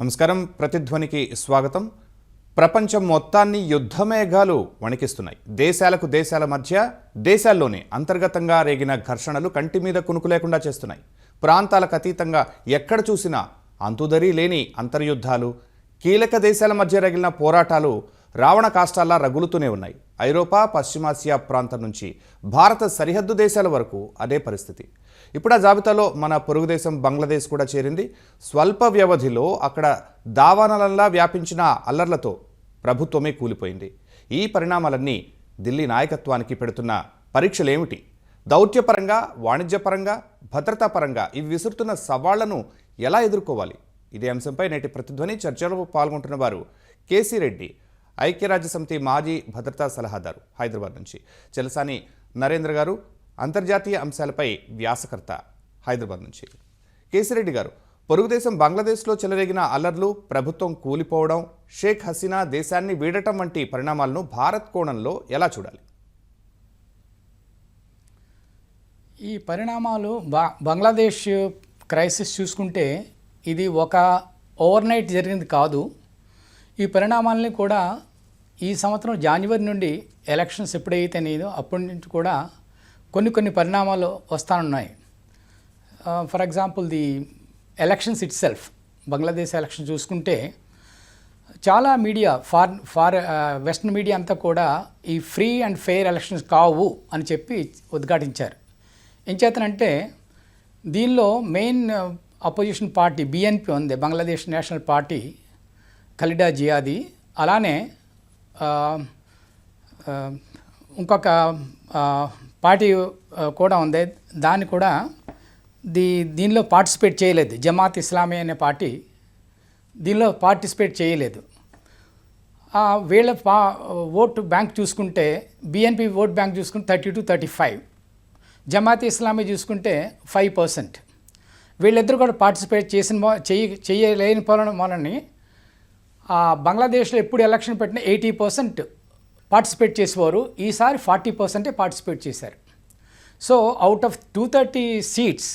నమస్కారం. ప్రతిధ్వనికి స్వాగతం. ప్రపంచం మొత్తాన్ని యుద్ధమేఘాలు వణికిస్తున్నాయి. దేశాలకు దేశాల మధ్య దేశాల్లోనే అంతర్గతంగా రేగిన ఘర్షణలు కంటి మీద కునుకు లేకుండా చేస్తున్నాయి. ప్రాంతాలకు అతీతంగా ఎక్కడ చూసినా అంతుదరి లేని అంతర్యుద్ధాలు కీలక దేశాల మధ్య రగిలిన పోరాటాలు రావణ కాష్టాల్లా రగులుతూనే ఉన్నాయి. ఐరోపా పశ్చిమాసియా ప్రాంతం నుంచి భారత సరిహద్దు దేశాల వరకు అదే పరిస్థితి. ఇప్పుడు ఆ జాబితాలో మన పొరుగుదేశం బంగ్లాదేశ్ కూడా చేరింది. స్వల్ప వ్యవధిలో అక్కడ దావానలల్లా వ్యాపించిన అల్లర్లతో ప్రభుత్వమే కూలిపోయింది. ఈ పరిణామాలన్నీ ఢిల్లీ నాయకత్వానికి పెడుతున్న పరీక్షలేమిటి? దౌత్యపరంగా వాణిజ్యపరంగా భద్రతాపరంగా ఇవి విసురుతున్న సవాళ్ళను ఎలా ఎదుర్కోవాలి? ఇదే అంశంపై నేటి ప్రతిధ్వని చర్చలో పాల్గొంటున్న వారు కేసీ రెడ్డి ఐక్యరాజ్య సమితి మాజీ భద్రతా సలహాదారు హైదరాబాద్ నుంచి. చెలసాని నరేంద్ర గారు అంతర్జాతీయ అంశాలపై వ్యాసకర్త హైదరాబాద్ నుంచి. కేసిరెడ్డి గారు పొరుగుదేశం బంగ్లాదేశ్లో చెలరేగిన అల్లర్లు ప్రభుత్వం కూలిపోవడం షేక్ హసీనా దేశాన్ని వీడటం వంటి పరిణామాలను భారత్ కోణంలో ఎలా చూడాలి? ఈ పరిణామాలు బంగ్లాదేశ్ క్రైసిస్ చూసుకుంటే ఇది ఒక ఓవర్నైట్ జరిగింది కాదు. ఈ పరిణామాలని కూడా ఈ సంవత్సరం జనవరి నుండి ఎలక్షన్స్ ఎప్పుడైతే నేదో అప్పటి నుంచి కూడా కొన్ని కొన్ని పరిణామాలు వస్తానున్నాయి. For example the elections itself Bangladesh election చూసుకుంటే చాలా media far far western media అంతా కూడా ఈ ఫ్రీ అండ్ ఫెయిర్ ఎలక్షన్స్ కావు అని చెప్పి ఉద్ఘాటించారు. ఎంచేతనంటే దీనిలో మెయిన్ అపోజిషన్ పార్టీ బిఎన్పి ఉంది బంగ్లాదేశ్ నేషనల్ పార్టీ ఖలిడా జియాది అలానే ఇంకొక పార్టీ కూడా ఉంది. దాన్ని కూడా దీ దీనిలో పార్టిసిపేట్ చేయలేదు. జమాత్ ఇస్లామీ అనే పార్టీ దీనిలో పార్టిసిపేట్ చేయలేదు. వీళ్ళ పా ఓటు బ్యాంక్ చూసుకుంటే బిఎన్పి ఓట్ బ్యాంక్ చూసుకుంటే thirty two thirty five. Jamaat Islami చూసుకుంటే ఫైవ్ పర్సెంట్. వీళ్ళిద్దరు కూడా పార్టిసిపేట్ చేసిన చేయ చేయలేని పోవడం వలని ఆ, బంగ్లాదేశ్లో ఎప్పుడు ఎలక్షన్ పెట్టినా ఎయిటీ పర్సెంట్ పార్టిసిపేట్ చేసేవారు. ఈసారి ఫార్టీ పర్సెంటే పార్టిసిపేట్ చేశారు. So out of two thirty seats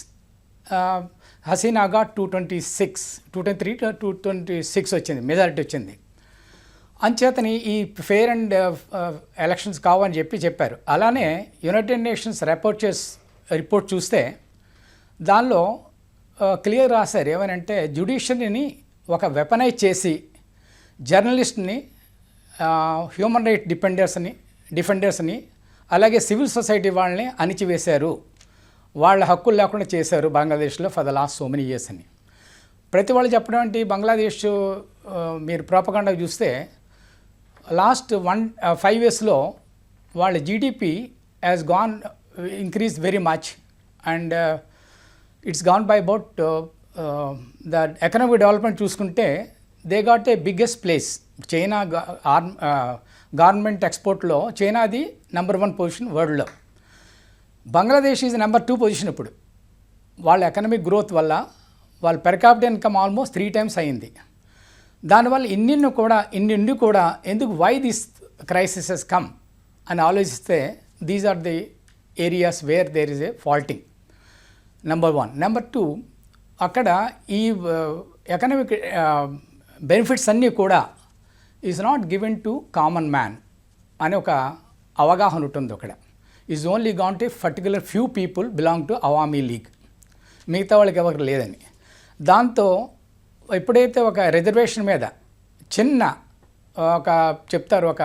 హసీనాగా two twenty six two twenty three two twenty six వచ్చింది మెజారిటీ వచ్చింది. అంచేతని ఈ ఫెయిర్ అండ్ ఎలక్షన్స్ కావని చెప్పి చెప్పారు. అలానే యునైటెడ్ నేషన్స్ రిపోర్ట్ చేసి రిపోర్ట్ చూస్తే దానిలో క్లియర్ రాశారు ఏమనంటే జ్యుడిషియరీని ఒక వెపనైజ్ చేసి జర్నలిస్ట్ని హ్యూమన్ రైట్ డిపెండర్స్ని డిఫెండర్స్ని అలాగే సివిల్ సొసైటీ వాళ్ళని అణిచివేశారు. వాళ్ళ హక్కులు లేకుండా చేశారు బంగ్లాదేశ్లో for the last so many years అని. ప్రతి వాళ్ళు చెప్పడం ఏంటి బంగ్లాదేశ్ మీరు ప్రాపకండా చూస్తే లాస్ట్ వన్ ఫైవ్ ఇయర్స్లో వాళ్ళ GDP has gone increase very much and it's gone by about the economic development చూసుకుంటే they got a biggest place China government ఎక్స్పోర్ట్లో చైనాది నెంబర్ వన్ పొజిషన్ వరల్డ్లో. Bangladesh is number two position ఇప్పుడు. వాళ్ళ economic growth వల్ల వాళ్ళ per capital income almost three times అయింది దానివల్ల ఇన్నిన్ను కూడా ఇన్నిండి కూడా ఎందుకు why this crisis has come అని ఆలోచిస్తే these are the areas where there is a faulting. Number one. Number two అక్కడ ఈ ఎకనామిక్ బెనిఫిట్స్ అన్నీ కూడా is not given to common man అనే ఒక అవగాహన ఉంటుంది అక్కడ. Is only gone to particular few people belong to Awami League మిగతా వాళ్ళకి ఎవరు లేదని. దాంతో ఎప్పుడైతే ఒక రిజర్వేషన్ మీద చిన్న ఒక చెప్తారు ఒక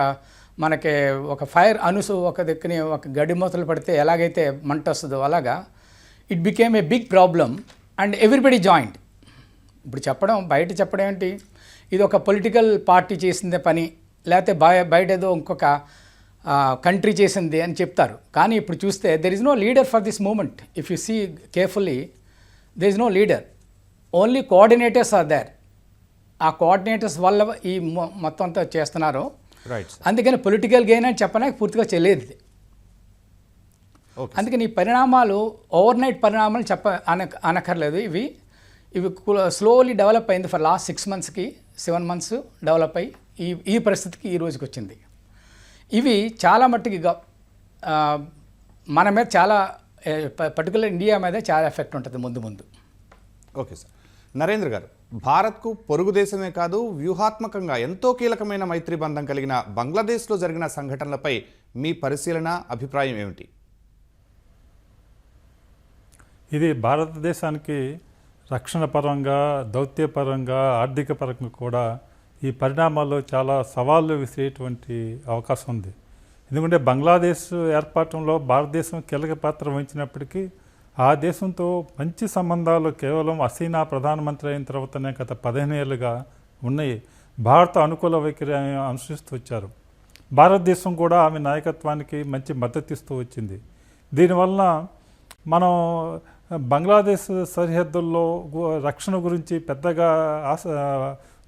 మనకి ఒక ఫైర్ అనుసు ఒక దిక్కుని ఒక గడి మూతలు పడితే ఎలాగైతే మంట వస్తుందో అలాగా it became a big problem and everybody joint ఇప్పుడు చెప్పడం బయట చెప్పడం ఏంటి? ఇది ఒక పొలిటికల్ పార్టీ చేసిందే పని లేకపోతే బయ బయట ఏదో ఇంకొక కంట్రీ చేసింది అని చెప్తారు. కానీ ఇప్పుడు చూస్తే there is no leader for this moment if you see carefully there is no leader only coordinators are there ఆ కోఆర్డినేటర్స్ వల్ల ఈ మొత్తం అంతా చేస్తున్నారు. అందుకని పొలిటికల్ గెయిన్ అని చెప్పడానికి పూర్తిగా ఓకే అందుకని ఈ పరిణామాలు ఓవర్ నైట్ పరిణామాలు చెప్ప అన అనక్కర్లేదు ఇవి ఇవి స్లోలీ డెవలప్ అయింది ఫర్ లాస్ట్ సిక్స్ మంత్స్కి సెవెన్ మంత్స్ డెవలప్ అయ్యి ఈ ఈ పరిస్థితికి ఈ రోజుకి వచ్చింది ఇవి చాలా మట్టుకి మన మీద చాలా పర్టికులర్ ఇండియా మీద చాలా ఎఫెక్ట్ ఉంటుంది ముందు ముందు. Okay sir. నరేంద్ర గారు భారత్కు పొరుగు దేశమే కాదు వ్యూహాత్మకంగా ఎంతో కీలకమైన మైత్రి బంధం కలిగిన బంగ్లాదేశ్లో జరిగిన సంఘటనలపై మీ పరిశీలన అభిప్రాయం ఏమిటి? ఇది భారతదేశానికి రక్షణ పరంగా దౌత్యపరంగా ఆర్థిక పరంగా కూడా ఈ పరిణామాల్లో చాలా సవాళ్ళు విసిరేటువంటి అవకాశం ఉంది. ఎందుకంటే బంగ్లాదేశ్ ఏర్పాటంలో భారతదేశం కీలక పాత్ర వహించినప్పటికీ ఆ దేశంతో మంచి సంబంధాలు కేవలం హసీనా ప్రధానమంత్రి అయిన తర్వాతనే గత పదిహేను ఏళ్ళుగా ఉన్నాయి. భారత అనుకూల వైఖరి అనుసరిస్తూ వచ్చారు. భారతదేశం కూడా ఆమె నాయకత్వానికి మంచి మద్దతు ఇస్తూ వచ్చింది. దీనివలన మనం బంగ్లాదేశ్ సరిహద్దుల్లో రక్షణ గురించి పెద్దగా ఆశ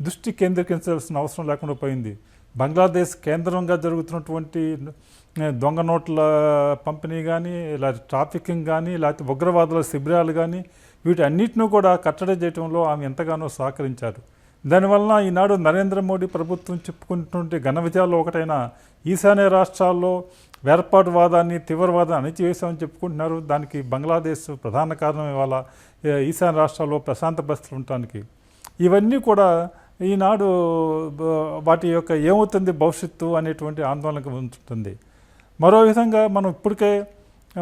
దృష్టి కేంద్రీకరించాల్సిన అవసరం లేకుండా పోయింది. బంగ్లాదేశ్ కేంద్రంగా జరుగుతున్నటువంటి దొంగ నోట్ల పంపిణీ కానీ లేకపోతే ట్రాఫికింగ్ కానీ లేకపోతే ఉగ్రవాదుల శిబిరాలు కానీ వీటి అన్నిటిని కూడా కట్టడి చేయడంలో ఆమె ఎంతగానో సహకరించారు. దానివలన ఈనాడు నరేంద్ర మోడీ ప్రభుత్వం చెప్పుకుంటున్నటువంటి ఘన విజయాల్లో ఒకటైన ఈశాన్య రాష్ట్రాల్లో వేర్పాటువాదాన్ని తీవ్రవాదాన్ని అణిచివేశామని చెప్పుకుంటున్నారు. దానికి బంగ్లాదేశ్ ప్రధాన కారణం ఇవాళ ఈశాన్య రాష్ట్రాల్లో ప్రశాంత పరిస్థితులు ఉండటానికి. ఇవన్నీ కూడా ఈనాడు వాటి యొక్క ఏమవుతుంది భవిష్యత్తు అనేటువంటి ఆందోళనకు ఉంటుంది మరో విధంగా మనం ఇప్పటికే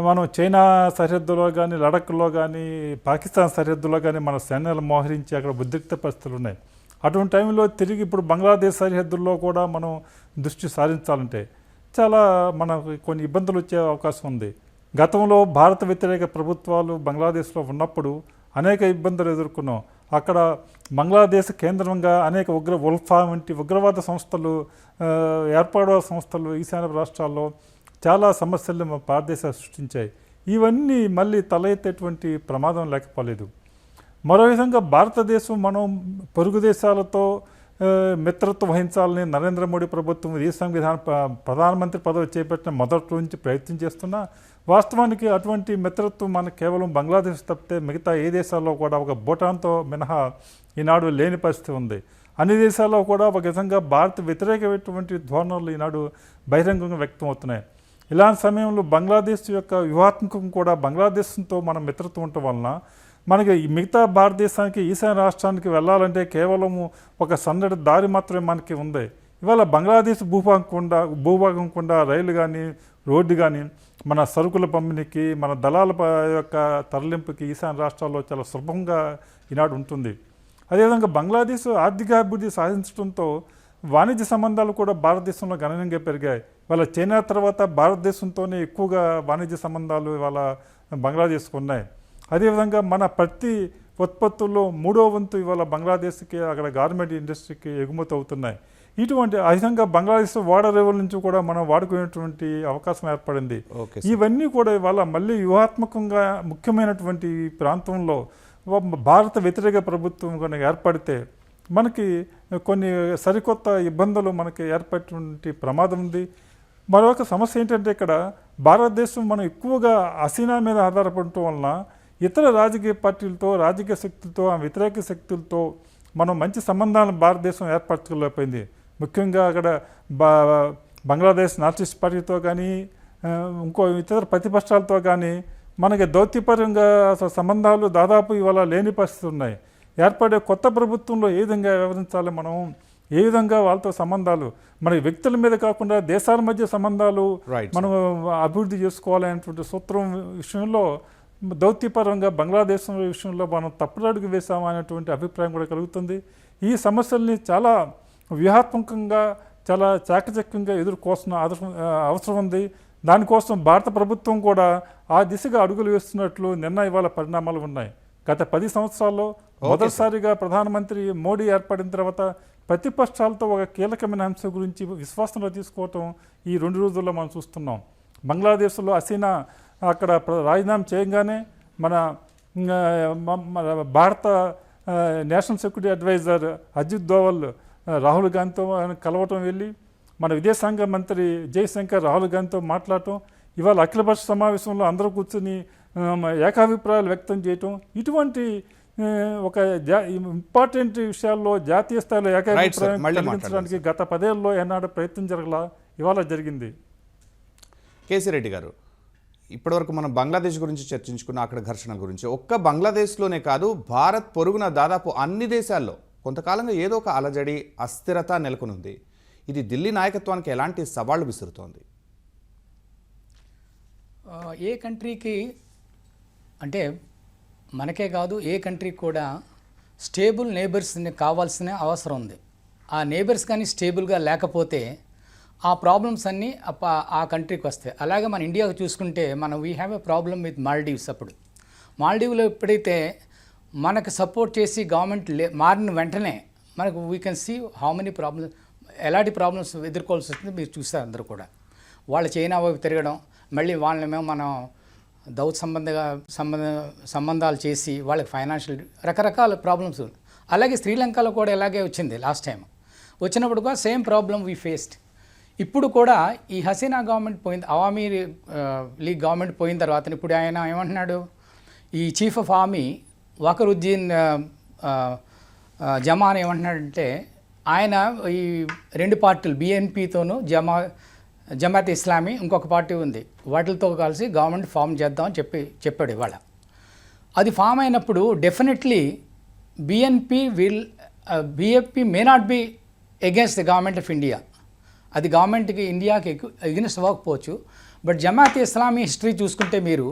మనం చైనా సరిహద్దులో కానీ లడఖ్లో కానీ పాకిస్తాన్ సరిహద్దులో కానీ మన సైన్యాలు మోహరించి అక్కడ ఉద్రిక్త పరిస్థితులు ఉన్నాయి. అటువంటి టైంలో తిరిగి ఇప్పుడు బంగ్లాదేశ్ సరిహద్దుల్లో కూడా మనం దృష్టి సారించాలంటే చాలా మనకు కొన్ని ఇబ్బందులు వచ్చే అవకాశం ఉంది. గతంలో భారత వ్యతిరేక ప్రభుత్వాలు బంగ్లాదేశ్లో ఉన్నప్పుడు అనేక ఇబ్బందులు ఎదుర్కొన్నాం. అక్కడ బంగ్లాదేశ్ కేంద్రంగా అనేక ఉగ్ర ఉల్ఫా వంటి ఉగ్రవాద సంస్థలు ఆ, ఏర్పాటు సంస్థలు ఈశాన్య రాష్ట్రాల్లో చాలా సమస్యలు మా సృష్టించాయి. ఇవన్నీ మళ్ళీ తల ఎత్తేటువంటి ప్రమాదం లేకపోలేదు. మరో విధంగా భారతదేశం మనం పొరుగు దేశాలతో మిత్రత్వం వహించాలని నరేంద్ర మోడీ ప్రభుత్వం ఈ సంవిధాన ప్రధానమంత్రి పదవి చేపట్టిన మొదటి నుంచి ప్రయత్నం చేస్తున్నా వాస్తవానికి అటువంటి మిత్రత్వం మనకు కేవలం బంగ్లాదేశ్ తప్పితే మిగతా ఏ దేశాల్లో కూడా ఒక భూటాన్తో మినహా ఈనాడు లేని పరిస్థితి ఉంది. అన్ని దేశాల్లో కూడా ఒక విధంగా భారత వ్యతిరేకమైనటువంటి ధోరణులు ఈనాడు బహిరంగంగా వ్యక్తం అవుతున్నాయి ఇలాంటి సమయంలో బంగ్లాదేశ్ యొక్క వ్యూహాత్మకం కూడా బంగ్లాదేశ్తో మన మిత్రత్వం ఉండటం వలన మనకి మిగతా భారతదేశానికి ఈశాన్య రాష్ట్రానికి వెళ్ళాలంటే కేవలం ఒక సన్నటి దారి మాత్రమే మనకి ఉంది. ఇవాళ బంగ్లాదేశ్ భూభాగం కూడా భూభాగం కుండా రైలు కానీ రోడ్డు కానీ మన సరుకుల పంపిణీకి మన దళాల యొక్క తరలింపుకి ఈశాన్య రాష్ట్రాల్లో చాలా సులభంగా ఈనాడు ఉంటుంది. అదేవిధంగా బంగ్లాదేశ్ ఆర్థిక అభివృద్ధి సాధించడంతో వాణిజ్య సంబంధాలు కూడా భారతదేశంలో గణనీయంగా పెరిగాయి. ఇవాళ చైనా తర్వాత భారతదేశంతోనే ఎక్కువగా వాణిజ్య సంబంధాలు ఇవాళ బంగ్లాదేశ్కు ఉన్నాయి. అదేవిధంగా మన ప్రతి ఉత్పత్తుల్లో మూడో వంతు ఇవాళ బంగ్లాదేశ్కి అక్కడ గార్మెంట్ ఇండస్ట్రీకి ఎగుమతి అవుతున్నాయి. ఇటువంటి విధంగా బంగ్లాదేశ్ వాటర్ రేవుల నుంచి కూడా మనం వాడుకునేటువంటి అవకాశం ఏర్పడింది. ఇవన్నీ కూడా ఇవాళ మళ్ళీ వ్యూహాత్మకంగా ముఖ్యమైనటువంటి ఈ ప్రాంతంలో భారత వ్యతిరేక ప్రభుత్వం కనుక ఏర్పడితే మనకి కొన్ని సరికొత్త ఇబ్బందులు మనకి ఏర్పడేటువంటి ప్రమాదం ఉంది. మరొక సమస్య ఏంటంటే ఇక్కడ భారతదేశం మనం ఎక్కువగా హసీనా మీద ఆధారపడటం వలన ఇతర రాజకీయ పార్టీలతో రాజకీయ శక్తులతో ఆ వ్యతిరేక శక్తులతో మనం మంచి సంబంధాలను భారతదేశం ఏర్పరచుకోలేకపోయింది. ముఖ్యంగా అక్కడ బా బంగ్లాదేశ్ నార్తిస్ట్ పార్టీతో కానీ ఇంకో ఇతర ప్రతిపక్షాలతో కానీ మనకి దౌత్యపరంగా అసలు సంబంధాలు దాదాపు ఇవాళ లేని పరిస్థితులు ఉన్నాయి. ఏర్పడే కొత్త ప్రభుత్వంలో ఏ విధంగా వ్యవహరించాలి మనం? ఏ విధంగా వాళ్ళతో సంబంధాలు? మన వ్యక్తుల మీద కాకుండా దేశాల మధ్య సంబంధాలు మనం అభివృద్ధి చేసుకోవాలనేటువంటి సూత్రం విషయంలో దౌత్యపరంగా బంగ్లాదేశ్ విషయంలో మనం తప్పుడడుగు వేసామా అనేటువంటి అభిప్రాయం కూడా కలుగుతుంది. ఈ సమస్యల్ని చాలా వ్యూహాత్మకంగా చాలా చాకచక్యంగా ఎదుర్కోవాల్సిన అవసరం ఉంది. దానికోసం భారత ప్రభుత్వం కూడా ఆ దిశగా అడుగులు వేస్తున్నట్లు నిన్న ఇవాళ పరిణామాలు ఉన్నాయి. గత పది సంవత్సరాల్లో మొదటిసారిగా ప్రధానమంత్రి మోడీ ఏర్పడిన తర్వాత ప్రతిపక్షాలతో ఒక కీలకమైన అంశం గురించి విశ్వాసంలో తీసుకోవటం ఈ రెండు రోజుల్లో మనం చూస్తున్నాం. బంగ్లాదేశ్లో హసీనా అక్కడ రాజీనామా చేయగానే మన Bharat national security adviser Ajit Doval Rahul గాంధీతో కలవటం వెళ్ళి మన విదేశాంగ మంత్రి జయశంకర్ రాహుల్ గాంధీతో మాట్లాడటం ఇవాళ అఖిలపక్ష సమావేశంలో అందరూ కూర్చుని ఏకాభిప్రాయాలు వ్యక్తం చేయటం ఇటువంటి ఒక ఇంపార్టెంట్ విషయాల్లో జాతీయ స్థాయిలో ఏకాభిప్రాయం కలిగించడానికి గత పదేళ్ళలో ఏనాడు ప్రయత్నం జరగలా ఇవాళ జరిగింది. కేసీ రెడ్డి గారు ఇప్పటివరకు మనం బంగ్లాదేశ్ గురించి చర్చించుకున్న అక్కడ ఘర్షణ గురించి ఒక్క బంగ్లాదేశ్లోనే కాదు భారత్ పొరుగున దాదాపు అన్ని దేశాల్లో కొంతకాలంగా ఏదో ఒక అలజడి అస్థిరత నెలకొనుంది. ఇది ఢిల్లీ నాయకత్వానికి ఎలాంటి సవాళ్ళు విసురుతోంది? ఏ కంట్రీకి అంటే మనకే కాదు ఏ కంట్రీకి కూడా స్టేబుల్ నేబర్స్ని కావాల్సిన అవసరం ఉంది. ఆ నేబర్స్ కానీ స్టేబుల్గా లేకపోతే ఆ ప్రాబ్లమ్స్ అన్నీ ఆ ఆ కంట్రీకి వస్తాయి. అలాగే మన ఇండియాకు చూసుకుంటే మనం we have a problem with Maldives అప్పుడు. మాల్డీవ్లో ఎప్పుడైతే మనకు సపోర్ట్ చేసి గవర్నమెంట్ లే మారిన వెంటనే మనకు we can see how many problems ఎలాంటి ప్రాబ్లమ్స్ ఎదుర్కోవాల్సి వస్తుంది మీరు చూస్తారు అందరూ కూడా. వాళ్ళు చైనా వైపు తిరగడం మళ్ళీ వాళ్ళనేమో మనం దౌత్ సంబంధంగా సంబంధ సంబంధాలు చేసి వాళ్ళకి ఫైనాన్షియల్ రకరకాల ప్రాబ్లమ్స్ అలాగే శ్రీలంకలో కూడా ఇలాగే వచ్చింది లాస్ట్ టైం వచ్చినప్పుడు కూడా సేమ్ ప్రాబ్లం వీ ఫేస్డ్ ఇప్పుడు కూడా ఈ హసీనా గవర్నమెంట్ పోయింది అవామీ లీగ్ గవర్నమెంట్ పోయిన తర్వాత ఇప్పుడు ఆయన ఏమంటున్నాడు? ఈ చీఫ్ ఆఫ్ ఆర్మీ వకరుద్దీన్ ఆ, ఆ, జమాన్ ఏమంటున్నాడంటే ఆయన ఈ రెండు పార్టీలు బీఎన్పీతోనూ జమా జమాత్ ఇస్లామీ ఇంకొక పార్టీ ఉంది వాటితో కలిసి గవర్నమెంట్ ఫామ్ చేద్దామని చెప్పి చెప్పాడు ఇవాళ. అది ఫామ్ అయినప్పుడు definitely BNP will BFP may not be against the government of India. అది గవర్నమెంట్కి ఇండియాకి ఎగ్నెస్ట్ అవ్వకపోవచ్చు బట్ జమాత్ ఇస్లామీ హిస్టరీ చూసుకుంటే మీరు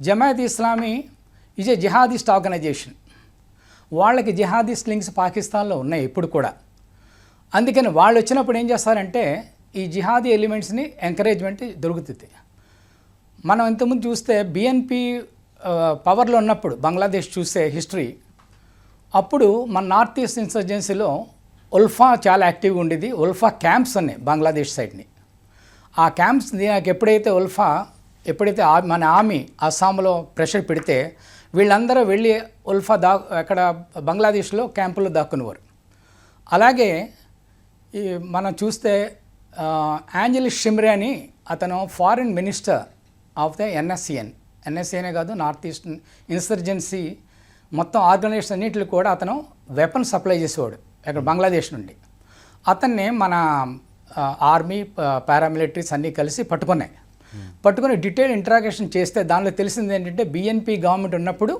Jamaat Islami is a jihadist organization వాళ్ళకి జిహాదిస్ట్ లింక్స్ పాకిస్తాన్లో ఉన్నాయి ఇప్పుడు కూడా. అందుకని వాళ్ళు వచ్చినప్పుడు ఏం చేస్తారంటే ఈ జిహాదీ ఎలిమెంట్స్ని ఎంకరేజ్మెంట్ దొరుకుతుంది. మనం ఇంతకుముందు చూస్తే బిఎన్పి పవర్లో ఉన్నప్పుడు బంగ్లాదేశ్ చూస్తే హిస్టరీ అప్పుడు మన నార్త్ ఈస్ట్ ఇన్సర్జెన్సీలో ఉల్ఫా చాలా యాక్టివ్గా ఉండేది. ఉల్ఫా క్యాంప్స్ ఉన్నాయి బంగ్లాదేశ్ సైడ్ని. ఆ క్యాంప్స్ నాకు ఎప్పుడైతే ఉల్ఫా ఎప్పుడైతే ఆ మన ఆర్మీ అస్సాంలో ప్రెషర్ పెడితే వీళ్ళందరూ వెళ్ళి ఉల్ఫా దా అక్కడ బంగ్లాదేశ్లో క్యాంపుల్లో దాక్కునేవారు. అలాగే ఈ మనం చూస్తే ఆ, యాంజలిస్ షిమ్రే అని అతను foreign minister of the NSCN. ఎన్ఎస్సిఎనే కాదు నార్త్ ఈస్ట్ ఇన్సర్జెన్సీ మొత్తం ఆర్గనైజేషన్ అన్నింటికి కూడా అతను వెపన్ సప్లై చేసేవాడు. అక్కడ బంగ్లాదేశ్ నుండి. అతన్ని మన ఆర్మీ పారామిలిటరీస్ అన్నీ కలిసి పట్టుకున్నాయి. పట్టుకుని డీటెయిల్ ఇంట్రాగేషన్ చేస్తే దానిలో తెలిసింది ఏంటంటే బిఎన్పి గవర్నమెంట్ ఉన్నప్పుడు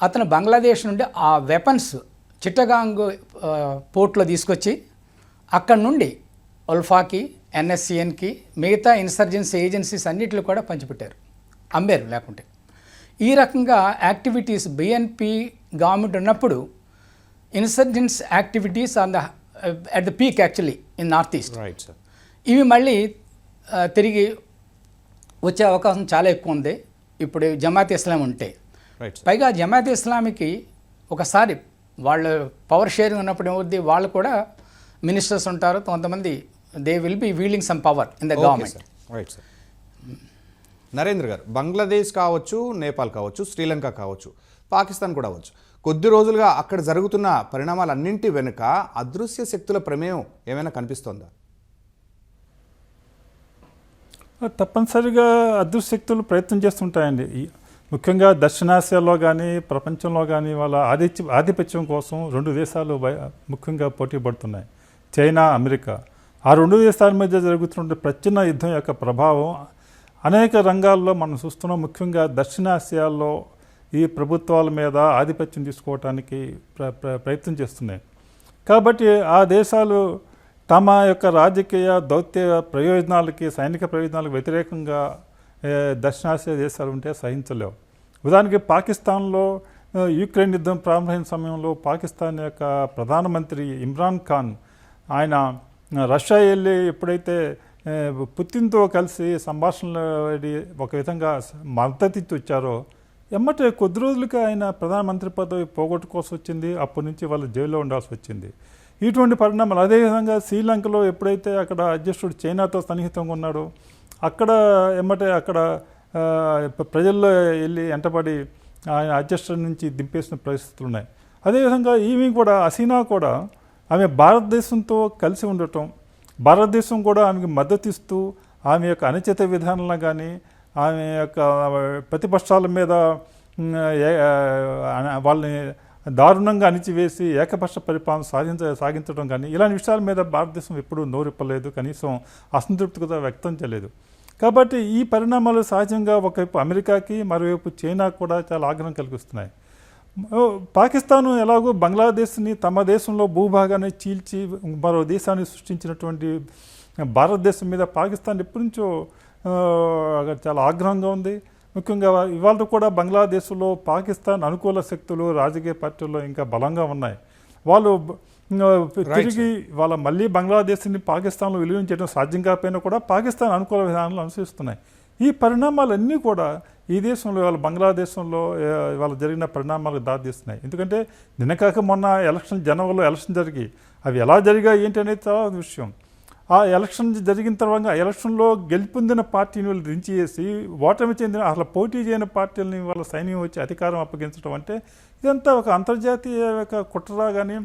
అతను బంగ్లాదేశ్ నుండి ఆ వెపన్స్ చిట్టగాంగ్ పోర్ట్లో తీసుకొచ్చి అక్కడ నుండి ఉల్ఫాకి ఎన్ఎస్సిఎన్కి మిగతా ఇన్సర్జెన్సీ ఏజెన్సీస్ అన్నిటిలో కూడా పంచిపెట్టారు. అమ్మారు లేకుంటే. ఈ రకంగా యాక్టివిటీస్ బిఎన్పి గవర్నమెంట్ ఉన్నప్పుడు insurgency activities on the at the peak actually in north east right sir ఇవి మళ్ళీ తిరిగి వచ్చే అవకాశం చాలా ఎక్కువ ఉంది. ఇప్పుడు జమాత్ ఇస్లాం ఉంటే. పైగా జమాత్ ఇస్లామీకి ఒకసారి వాళ్ళ పవర్ షేరింగ్ ఉన్నప్పుడు ఏమవుద్ది? వాళ్ళు కూడా మినిస్టర్స్ ఉంటారు. కొంతమంది they will be wheeling some power in the government right sir Narendra గారు బంగ్లాదేశ్ కావచ్చు నేపాల్ కావచ్చు శ్రీలంక కావచ్చు పాకిస్తాన్ కూడా అవ్వచ్చు. కొద్ది రోజులుగా అక్కడ జరుగుతున్న పరిణామాలన్నింటి వెనుక అదృశ్య శక్తుల ప్రమేయం ఏమైనా కనిపిస్తోందా? తప్పనిసరిగా అదృశ్య శక్తులు ప్రయత్నం చేస్తుంటాయండి. ముఖ్యంగా దక్షిణాసియాలో కానీ ప్రపంచంలో కానీ వాళ్ళ ఆధిత్య ఆధిపత్యం కోసం రెండు దేశాలు ముఖ్యంగా పోటీ పడుతున్నాయి. China America. ఆ రెండు దేశాల మధ్య జరుగుతున్న ప్రచ్ఛన్న యుద్ధం యొక్క ప్రభావం అనేక రంగాల్లో మనం చూస్తున్నాం. ముఖ్యంగా దక్షిణాసియాలో ఈ ప్రభుత్వాల మీద ఆధిపత్యం తీసుకోవటానికి ప్ర ప్ర- ప్రయత్నం చేస్తున్నాయి. కాబట్టి ఆ దేశాలు తమ యొక్క రాజకీయ దౌత్య ప్రయోజనాలకి సైనిక ప్రయోజనాలకు వ్యతిరేకంగా దక్షిణాసియా దేశాలు ఉంటే సహించలేవు. ఉదాహరణకి పాకిస్తాన్లో యూక్రెయిన్ యుక్రెయిన్ యుద్ధం ప్రారంభమైన సమయంలో పాకిస్తాన్ యొక్క ప్రధానమంత్రి ఇమ్రాన్ ఖాన్ ఆయన రష్యా వెళ్ళి ఎప్పుడైతే పుతిన్తో కలిసి సంభాషణలు ఒక విధంగా మద్దతు ఇచ్చి వచ్చారో ఎమ్మటే కొద్ది రోజులకి ఆయన ప్రధానమంత్రి పదవి పోగొట్టుకోవాల్సి వచ్చింది అప్పటి నుంచి వాళ్ళు జైల్లో ఉండాల్సి వచ్చింది ఇటువంటి పరిణామాలు అదేవిధంగా శ్రీలంకలో ఎప్పుడైతే అక్కడ అధ్యక్షుడు చైనాతో సన్నిహితంగా ఉన్నాడో అక్కడ ఎమ్మటే అక్కడ ప్రజల్లో వెళ్ళి ఎంటపడి ఆయన అధ్యక్షుడి నుంచి దింపేసిన పరిస్థితులు ఉన్నాయి అదేవిధంగా ఈమె కూడా హసీనా కూడా ఆమె భారతదేశంతో కలిసి ఉండటం భారతదేశం కూడా ఆమెకి మద్దతు ఇస్తూ ఆమె యొక్క అనుచిత విధానంలో కానీ ఆమె యొక్క ప్రతిపక్షాల మీద ఏ- వాళ్ళని దారుణంగా అణిచివేసి ఏకపక్ష పరిపాలన సాధించ సాగించడం కానీ ఇలాంటి విషయాల మీద భారతదేశం ఎప్పుడూ నోరిప్పలేదు కనీసం అసంతృప్తి కూడా వ్యక్తం చేయలేదు. కాబట్టి ఈ పరిణామాలు సహజంగా ఒకవైపు అమెరికాకి మరోవైపు చైనా కూడా చాలా ఆగ్రహం కలిగిస్తున్నాయి. పాకిస్తాను పాకిస్తాన్ ఎలాగో బంగ్లాదేశ్ని తమ దేశంలో భూభాగాన్ని చీల్చి మరో దేశాన్ని సృష్టించినటువంటి భారతదేశం మీద పాకిస్తాన్ ఎప్పటి నుంచో చాలా ఆగ్రహంగా ఉంది. ముఖ్యంగా ఇవాళ కూడా బంగ్లాదేశ్లో పాకిస్తాన్ అనుకూల శక్తులు రాజకీయ పార్టీల్లో ఇంకా బలంగా ఉన్నాయి. వాళ్ళు తిరిగి వాళ్ళ మళ్ళీ బంగ్లాదేశ్ని పాకిస్తాన్లో విలువించడం సాధ్యం కాకపోయినా కూడా పాకిస్తాన్ అనుకూల విధానాలు అనుసరిస్తున్నాయి. ఈ పరిణామాలన్నీ కూడా ఈ దేశంలో ఇవాళ బంగ్లాదేశంలో ఇవాళ జరిగిన పరిణామాలకు దారితీస్తున్నాయి. ఎందుకంటే నిన్నకాక మొన్న ఎలక్షన్ జనవరిలో ఎలక్షన్ జరిగి అవి ఎలా జరిగాయి ఏంటి అనేది చాలా విషయం. ఆ ఎలక్షన్ జరిగిన తర్వాత ఆ ఎలక్షన్లో గెలుపొందిన పార్టీని వీళ్ళు దించేసి ఓటమి చెందిన అసలు పోటీ చేయని పార్టీలని వాళ్ళ సైన్యం వచ్చి అధికారం అప్పగించడం అంటే ఇదంతా ఒక అంతర్జాతీయ యొక్క కుట్ర కానీ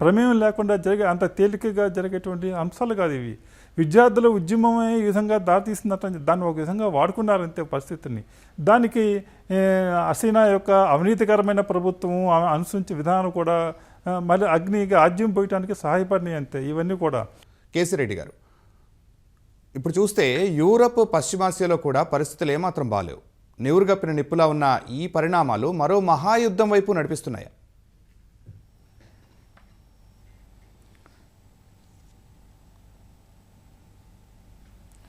ప్రమేయం లేకుండా జరిగే అంత తేలికగా జరిగేటువంటి అంశాలు కాదు ఇవి. విద్యార్థుల ఉద్యమమే ఈ విధంగా దారితీస్తున్నట్టు దాన్ని ఒక విధంగా వాడుకున్నారంతే పరిస్థితిని. దానికి అసీనా యొక్క అవినీతికరమైన ప్రభుత్వం అనుసరించే విధానం కూడా మళ్ళీ అగ్నిగా ఆజ్యం పోయటానికి సహాయపడినాయి అంతే ఇవన్నీ కూడా. కేసిరెడ్డి గారు. ఇప్పుడు చూస్తే యూరప్ పశ్చిమాసియాలో కూడా పరిస్థితులు ఏమాత్రం బాలేవు. నివురుగప్పిన నిప్పులా ఉన్న ఈ పరిణామాలు మరో మహాయుద్ధం వైపు నడిపిస్తున్నాయి?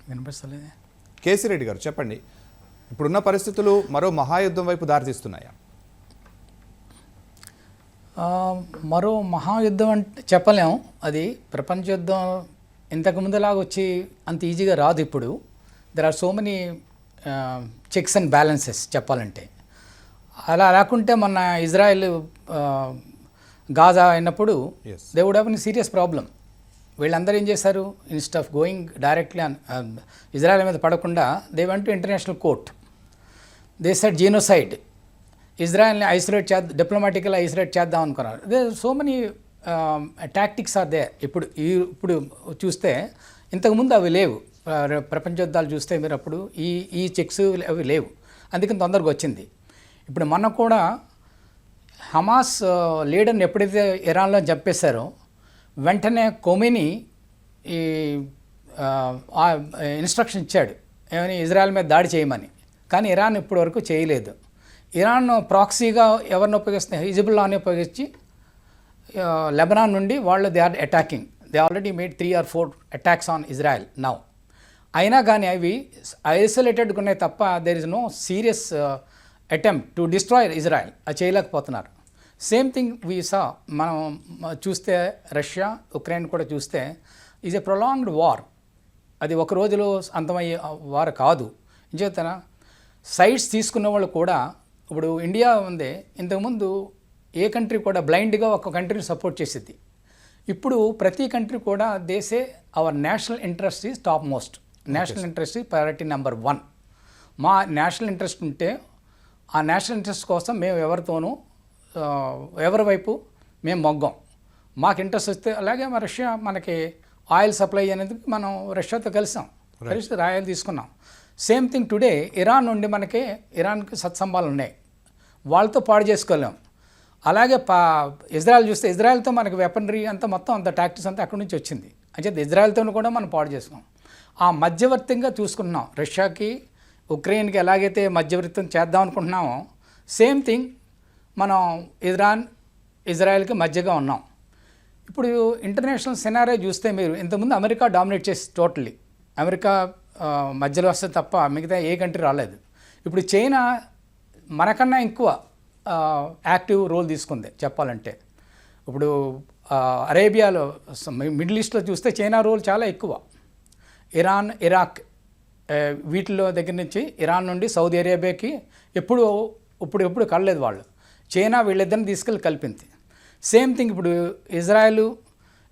వినిపిస్తలేదే కేసిరెడ్డి గారు చెప్పండి. ఇప్పుడున్న పరిస్థితులు మరో మహాయుద్ధం వైపు దారితీస్తున్నాయా? మరో మహాయుద్ధం అంటే చెప్పలేం. అది ప్రపంచ యుద్ధం ఇంతకు ముందులాగా వచ్చి అంత ఈజీగా రాదు ఇప్పుడు. There are so many checks and balances చెప్పాలంటే. అలా రాకుంటే మొన్న ఇజ్రాయెల్ ఆ, గాజా అయినప్పుడు. They would have serious problem వీళ్ళందరూ ఏం చేశారు? Instead of going directly Israel మీద పడకుండా they went to international court they set genocide ఇజ్రాయెల్ని isolate చేద్దాం డిప్లొమాటికల్ ఐసోలేట్ చేద్దాం అనుకున్నారు. They so many tactics are they ఇప్పుడు ఈ ఇప్పుడు చూస్తే ఇంతకుముందు అవి లేవు. ప్రపంచ యుద్ధాలు చూస్తే మీరు అప్పుడు ఈ ఈ చెక్స్ అవి లేవు. అందుకని తొందరగా వచ్చింది. ఇప్పుడు మొన్న కూడా హమాస్ లీడర్ని ఎప్పుడైతే ఇరాన్లో చంపేశారో వెంటనే కొమిని ఈ ఇన్స్ట్రక్షన్ ఇచ్చాడు. ఏమని? ఇజ్రాయెల్ మీద దాడి చేయమని. కానీ ఇరాన్ ఇప్పటి వరకు చేయలేదు ఇరాన్ ప్రాక్సీగా ఎవరిని ఉపయోగిస్తున్నాయి? హిజిబుల్లాని ఉపయోగించి లెబనాన్ నుండి వాళ్ళు they are attacking. They already made three or four attacks on Israel now. అయినా కానీ అవి ఐసోలేటెడ్గా ఉన్నాయి తప్ప there is no serious attempt to destroy Israel. అది చేయలేకపోతున్నారు. సేమ్ థింగ్ వీసా మనం చూస్తే రష్యా ఉక్రెయిన్ కూడా చూస్తే ఈజ్ ఎ ప్రొలాంగ్డ్ వార్ అది ఒక రోజులో అంతమయ్యే వార్ కాదు. ఇంచేతన సైట్స్ తీసుకున్న వాళ్ళు కూడా ఇప్పుడు ఇండియా ఉంది ఇంతకుముందు ఏ కంట్రీ కూడా బ్లైండ్గా ఒక కంట్రీని సపోర్ట్ చేసేది. ఇప్పుడు ప్రతి కంట్రీ కూడా దేశే our national interest is top most. National interest is priority number one. మా నేషనల్ ఇంట్రెస్ట్ ఉంటే ఆ నేషనల్ ఇంట్రెస్ట్ కోసం మేము ఎవరితోనూ ఎవరి వైపు మేము మొగ్గం. మాకు ఇంట్రెస్ట్ వస్తే అలాగే మా రష్యా మనకి ఆయిల్ సప్లై అనేది మనం రష్యాతో కలిసాం. కలిసి రాయలు తీసుకున్నాం. సేమ్ థింగ్ టుడే ఇరాన్ నుండి మనకి ఇరాన్కి సత్సంబాలు ఉన్నాయి. వాళ్ళతో పాడు చేసుకోలేం. అలాగే పా ఇజ్రాయల్ చూస్తే ఇజ్రాయెల్తో మనకి వెపనరీ అంతా మొత్తం అంత టాక్టిక్స్ అంతా అక్కడి నుంచి వచ్చింది. అంటే ఇజ్రాయెల్తో కూడా మనం పాడు చేసుకున్నాం ఆ మధ్యవర్తంగా చూసుకుంటున్నాం. రష్యాకి ఉక్రెయిన్కి ఎలాగైతే మధ్యవర్తం చేద్దాం అనుకుంటున్నామో సేమ్ థింగ్ మనం ఇజ్రాన్ ఇజ్రాయెల్కి మధ్యగా ఉన్నాం. ఇప్పుడు ఇంటర్నేషనల్ సినారే చూస్తే మీరు ఇంతకుముందు అమెరికా డామినేట్ చేసి టోటల్లీ అమెరికా మధ్యలో వస్తే తప్ప మిగతా ఏ కంట్రీ రాలేదు. ఇప్పుడు చైనా మనకన్నా ఎక్కువ యాక్టివ్ రోల్ తీసుకుంది చెప్పాలంటే. ఇప్పుడు అరేబియాలో మిడిల్ ఈస్ట్లో చూస్తే చైనా రోల్ చాలా ఎక్కువ. ఇరాన్ ఇరాక్ వీటిలో దగ్గర నుంచి ఇరాన్ నుండి సౌదీ అరేబియాకి ఎప్పుడు ఇప్పుడు ఎప్పుడు కలలేదు వాళ్ళు. చైనా వీళ్ళిద్దరిని తీసుకెళ్ళి కలిపింది. సేమ్ థింగ్ ఇప్పుడు ఇజ్రాయెల్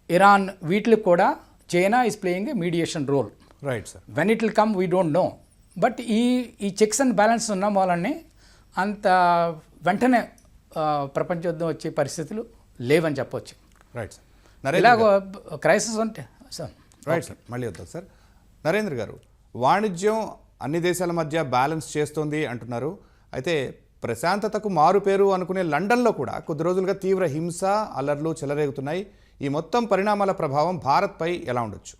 ఇరాన్ వీటికి కూడా China is playing a mediation role right sir when it will come we don't know but ఈ ఈ చెక్స్ అండ్ బ్యాలెన్స్ ఉన్న వాళ్ళని అంత వెంటనే ప్రపంచ యుద్ధం వచ్చే పరిస్థితులు లేవని చెప్పొచ్చు. రైట్ సార్ ఇలాగ క్రైసిస్ అంటే సార్ రైట్ సార్ మళ్ళీ వద్దాం సార్ నరేంద్ర గారు వాణిజ్యం అన్ని దేశాల మధ్య బ్యాలెన్స్ చేస్తోంది అంటున్నారు. అయితే ప్రశాంతతకు మారు పేరు అనుకునే లండన్లో కూడా కొద్ది రోజులుగా తీవ్ర హింస అల్లర్లు చెలరేగుతున్నాయి. ఈ మొత్తం పరిణామాల ప్రభావం భారత్పై ఎలా ఉండొచ్చు?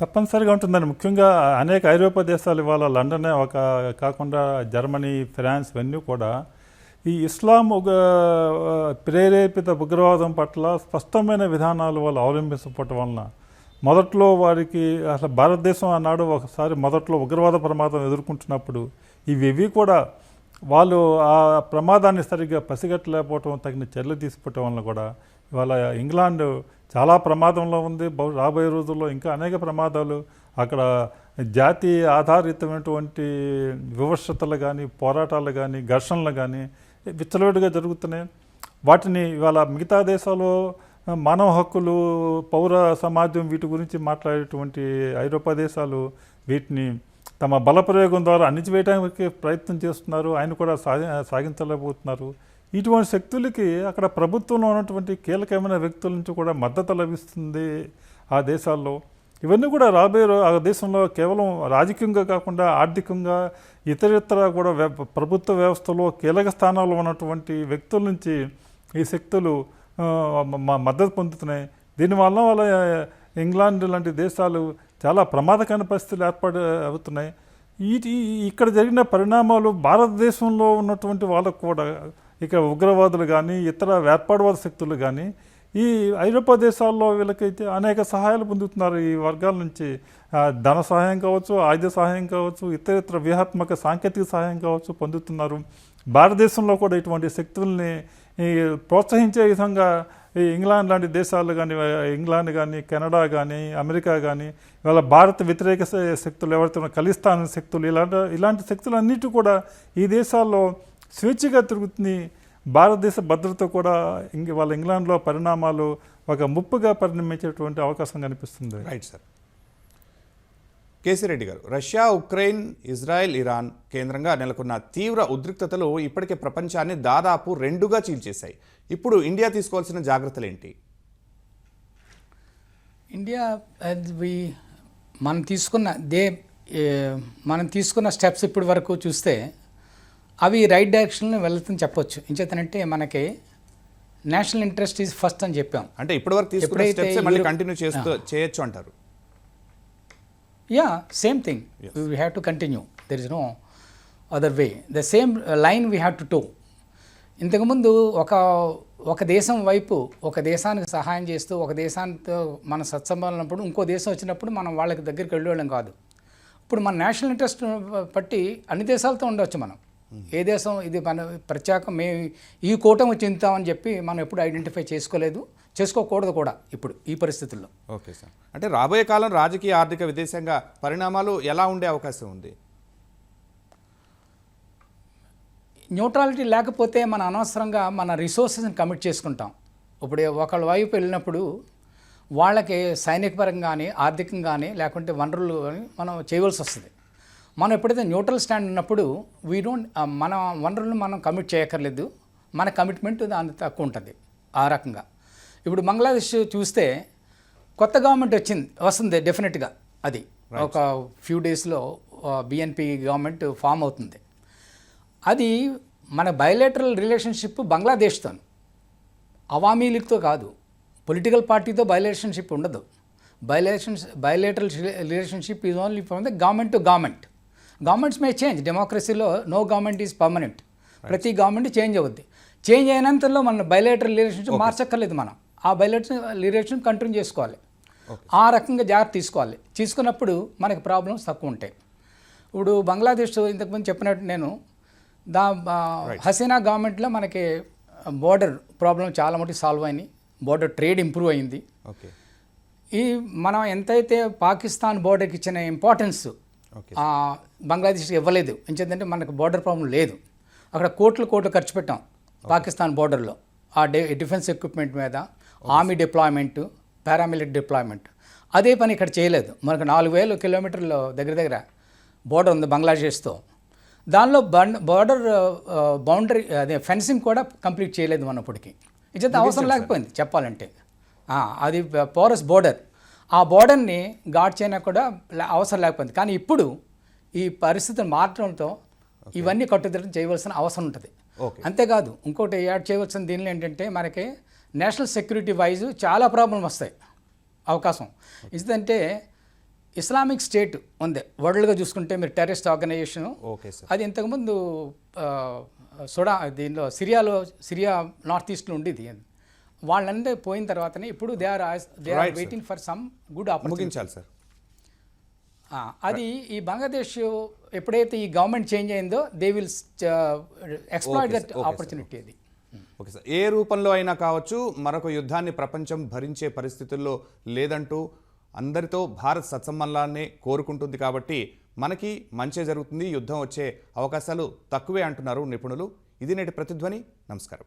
తప్పనిసరిగా ఉంటుందండి. ముఖ్యంగా అనేక ఐరోపా దేశాలు ఇవాళ లండనే ఒక కాకుండా జర్మనీ ఫ్రాన్స్ ఇవన్నీ కూడా ఈ ఇస్లాం ఒక ప్రేరేపిత ఉగ్రవాదం పట్ల స్పష్టమైన విధానాలు వాళ్ళు అవలంబించకపోవటం వలన మొదట్లో వారికి అసలు భారతదేశం ఆనాడు ఒకసారి మొదట్లో ఉగ్రవాద ప్రమాదం ఎదుర్కొంటున్నప్పుడు ఇవి కూడా వాళ్ళు ఆ ప్రమాదాన్ని సరిగ్గా పసిగట్టలేకపోవటం తగిన చర్యలు తీసుకోవటం వలన కూడా ఇవాళ ఇంగ్లాండ్ చాలా ప్రమాదంలో ఉంది. బహు- రాబోయే రోజుల్లో ఇంకా అనేక ప్రమాదాలు. అక్కడ జాతి ఆధారితమైనటువంటి వివక్షతలు కానీ పోరాటాలు కానీ ఘర్షణలు కానీ విచ్చలవిడిగా జరుగుతున్నాయి. వాటిని ఇవాళ మిగతా దేశాల్లో మానవ హక్కులు పౌర సమాజం వీటి గురించి మాట్లాడేటువంటి ఐరోపా దేశాలు వీటిని తమ బలప్రయోగం ద్వారా అణిచివేయడానికి ప్రయత్నం చేస్తున్నారు. ఆయన కూడా సాగి సాగించలేకపోతున్నారు. ఇటువంటి శక్తులకి అక్కడ ప్రభుత్వంలో ఉన్నటువంటి కీలకమైన వ్యక్తుల నుంచి కూడా మద్దతు లభిస్తుంది ఆ దేశాల్లో. ఇవన్నీ కూడా రాబోయే ఆ దేశంలో కేవలం రాజకీయంగా కాకుండా ఆర్థికంగా ఇతరితర కూడా వ్య- ప్రభుత్వ వ్యవస్థలో కీలక స్థానాల్లో ఉన్నటువంటి వ్యక్తుల నుంచి ఈ శక్తులు మద్దతు పొందుతున్నాయి. దీనివల్ల వాళ్ళ ఇంగ్లాండ్ లాంటి దేశాలు చాలా ప్రమాదకరమైన పరిస్థితులు ఏర్పాటు అవుతున్నాయి. ఈ- ఇక్కడ జరిగిన పరిణామాలు భారతదేశంలో ఉన్నటువంటి వాళ్ళకు కూడా ఇక ఉగ్రవాదులు కానీ ఇతర వేర్పాటువాద శక్తులు కానీ ఈ ఐరోపా దేశాల్లో వీళ్ళకైతే అనేక సహాయాలు పొందుతున్నారు. ఈ వర్గాల నుంచి ధన సహాయం కావచ్చు ఆయుధ సహాయం కావచ్చు ఇతర ఇతర వ్యూహాత్మక సాంకేతిక సహాయం కావచ్చు పొందుతున్నారు. భారతదేశంలో కూడా ఇటువంటి శక్తుల్ని ఈ ప్రోత్సహించే విధంగా ఈ ఇంగ్లాండ్ లాంటి దేశాలు కానీ ఇంగ్లాండ్ కానీ కెనడా కానీ అమెరికా కానీ ఇవాళ భారత వ్యతిరేక శక్తులు ఎవరితో ఉన్నారో, ఖలిస్తాన్ శక్తులు ఇలాంటి ఇలాంటి శక్తులన్నిటి కూడా ఈ దేశాల్లో స్వేచ్ఛగా తిరుగుతుంది భారతదేశ భద్రత కూడా ఇంక వాళ్ళ ఇంగ్లాండ్లో పరిణామాలు ఒక ముప్పుగా పరిణమించేటువంటి అవకాశం కనిపిస్తుంది. రైట్ సార్ కేసీ రెడ్డి గారు రష్యా ఉక్రెయిన్ ఇజ్రాయెల్ ఇరాన్ కేంద్రంగా నెలకొన్న తీవ్ర ఉద్రిక్తతలు ఇప్పటికే ప్రపంచాన్ని దాదాపు రెండుగా చీల్చేశాయి. ఇప్పుడు ఇండియా తీసుకోవాల్సిన జాగ్రత్తలు ఏంటి ఇండియా మనం తీసుకున్న దే మనం తీసుకున్న స్టెప్స్ ఇప్పటి వరకు చూస్తే అవి రైట్ డైరెక్షన్లో వెళ్తుందని చెప్పొచ్చు. ఇంచేతనంటే మనకి నేషనల్ ఇంట్రెస్ట్ ఈజ్ ఫస్ట్ అని చెప్పాం. అంటే ఇప్పటివరకు తీసుకున్న మళ్ళీ కంటిన్యూ చేస్తూ చేయొచ్చు అంటారు. Yeah same thing we have to continue there is no other way the same line we have to to ఇంతకుముందు ఒక ఒక దేశం వైపు ఒక దేశానికి సహాయం చేస్తూ ఒక దేశానితో మన సత్సంబంధం ఇంకో దేశం వచ్చినప్పుడు మనం వాళ్ళకి దగ్గరికి వెళ్ళేవాళ్ళం కాదు. ఇప్పుడు మన నేషనల్ ఇంట్రెస్ట్ బట్టి అన్ని దేశాలతో ఉండవచ్చు మనం. ఏ దేశం ఇది మన ప్రత్యేకం మేము ఈ కూటమి చెందుతామని చెప్పి మనం ఎప్పుడు ఐడెంటిఫై చేసుకోలేదు. చేసుకోకూడదు కూడా ఇప్పుడు ఈ పరిస్థితుల్లో. Okay sir. అంటే రాబోయే కాలం రాజకీయ ఆర్థిక విదేశంగా పరిణామాలు ఎలా ఉండే అవకాశం ఉంది? న్యూట్రాలిటీ లేకపోతే మన అనవసరంగా మన రిసోర్సెస్ని కమిట్ చేసుకుంటాం. ఇప్పుడు ఒకళ్ళ వైపు వెళ్ళినప్పుడు వాళ్ళకి సైనిక పరంగా కానీ ఆర్థికంగా కానీ లేకుంటే వనరులు కానీ మనం చేయవలసి వస్తుంది. మనం ఎప్పుడైతే న్యూట్రల్ స్టాండ్ ఉన్నప్పుడు వీ డోంట్ మన వనరులను మనం కమిట్ చేయక్కర్లేదు. మన కమిట్మెంట్ దాని తక్కువ ఉంటుంది ఆ రకంగా. ఇప్పుడు బంగ్లాదేశ్ చూస్తే కొత్త గవర్నమెంట్ వచ్చింది వస్తుంది డెఫినెట్గా అది. ఒక ఫ్యూ డేస్లో బిఎన్పి గవర్నమెంట్ ఫామ్ అవుతుంది. అది మన బయలేటరల్ రిలేషన్షిప్ బంగ్లాదేశ్తో అవామీ లీగ్తో కాదు పొలిటికల్ పార్టీతో బయలేషన్షిప్ ఉండదు. బయలేషన్ bilateral relationship is only from the government to government governments may change డెమోక్రసీలో నో గవర్నమెంట్ ఈజ్ పర్మనెంట్ ప్రతి గవర్నమెంట్ చేంజ్ అవుద్ది. చేంజ్ అయినంతలో మన బయలేటరల్ రిలేషన్షిప్ మార్చక్కర్లేదు మనం. ఆ బయలేటరల్ రిలేషన్ కంటిన్యూ చేసుకోవాలి. ఆ రకంగా జాగ్రత్త తీసుకోవాలి. తీసుకున్నప్పుడు మనకి ప్రాబ్లమ్స్ తక్కువ ఉంటాయి. ఇప్పుడు బంగ్లాదేశ్ ఇంతకుముందు చెప్పినట్టు నేను దా హసీనా గవర్నమెంట్లో మనకి బోర్డర్ ప్రాబ్లం చాలా మటుకు సాల్వ్ అయినాయి. బోర్డర్ ట్రేడ్ ఇంప్రూవ్ అయింది. ఈ మనం ఎంతైతే పాకిస్తాన్ బోర్డర్కి ఇచ్చిన ఇంపార్టెన్స్ బంగ్లాదేశ్కి ఇవ్వలేదు. ఎంచేదంటే మనకు బోర్డర్ ప్రాబ్లం లేదు. అక్కడ కోట్లు కోట్లు ఖర్చు పెట్టాం పాకిస్తాన్ బోర్డర్లో ఆ డి డిఫెన్స్ ఎక్విప్మెంట్ మీద ఆర్మీ డిప్లాయ్మెంట్ పారామిలిటరీ డిప్లాయ్మెంట్ అదే పని ఇక్కడ చేయలేదు. మనకు నాలుగు వేల కిలోమీటర్ల దగ్గర దగ్గర బోర్డర్ ఉంది బంగ్లాదేశ్తో. దానిలో బండ్ బోర్డర్ బౌండరీ అదే ఫెన్సింగ్ కూడా కంప్లీట్ చేయలేదు మనం ఇప్పటికి ఇచ్చేది అవసరం లేకపోయింది చెప్పాలంటే. అది పోరస్ బోర్డర్ ఆ బోర్డర్ని గాడ్ చేయనా కూడా అవసరం లేకపోయింది. కానీ ఇప్పుడు ఈ పరిస్థితిని మార్చడంతో ఇవన్నీ కట్టుదిట్టం చేయవలసిన అవసరం ఉంటుంది. అంతేకాదు ఇంకోటి యాడ్ చేయవలసిన దీనిలో ఏంటంటే మనకి నేషనల్ సెక్యూరిటీ వైజ్ చాలా ప్రాబ్లం వస్తాయి. అవకాశం. ఎందుకంటే ఇస్లామిక్ స్టేట్ ఉంది. వరల్డ్గా చూసుకుంటే మీరు టెర్రరిస్ట్ ఆర్గనైజేషన్. అది ఇంతకుముందు సుడా దీనిలో సిరియాలో సిరియా నార్త్ ఈస్ట్లో ఉండేది. వాళ్ళందరూ పోయిన తర్వాతనే ఇప్పుడు they are they are. Waiting for some good opportunity ముగించాలి సార్ అది ఈ బంగ్లాదేశ్ ఎప్పుడైతే ఈ గవర్నమెంట్ చేంజ్ అయిందో they will exploit Okay, that. Opportunity అది. ఓకే సార్ ఏ రూపంలో అయినా కావచ్చు మరొక యుద్ధాన్ని ప్రపంచం భరించే పరిస్థితుల్లో లేదంటూ అందరితో భారత్ సత్సంబంధాన్ని కోరుకుంటుంది కాబట్టి మనకి మంచే జరుగుతుంది యుద్ధం వచ్చే అవకాశాలు తక్కువే అంటున్నారు నిపుణులు. ఇది నేటి ప్రతిధ్వని. నమస్కారం.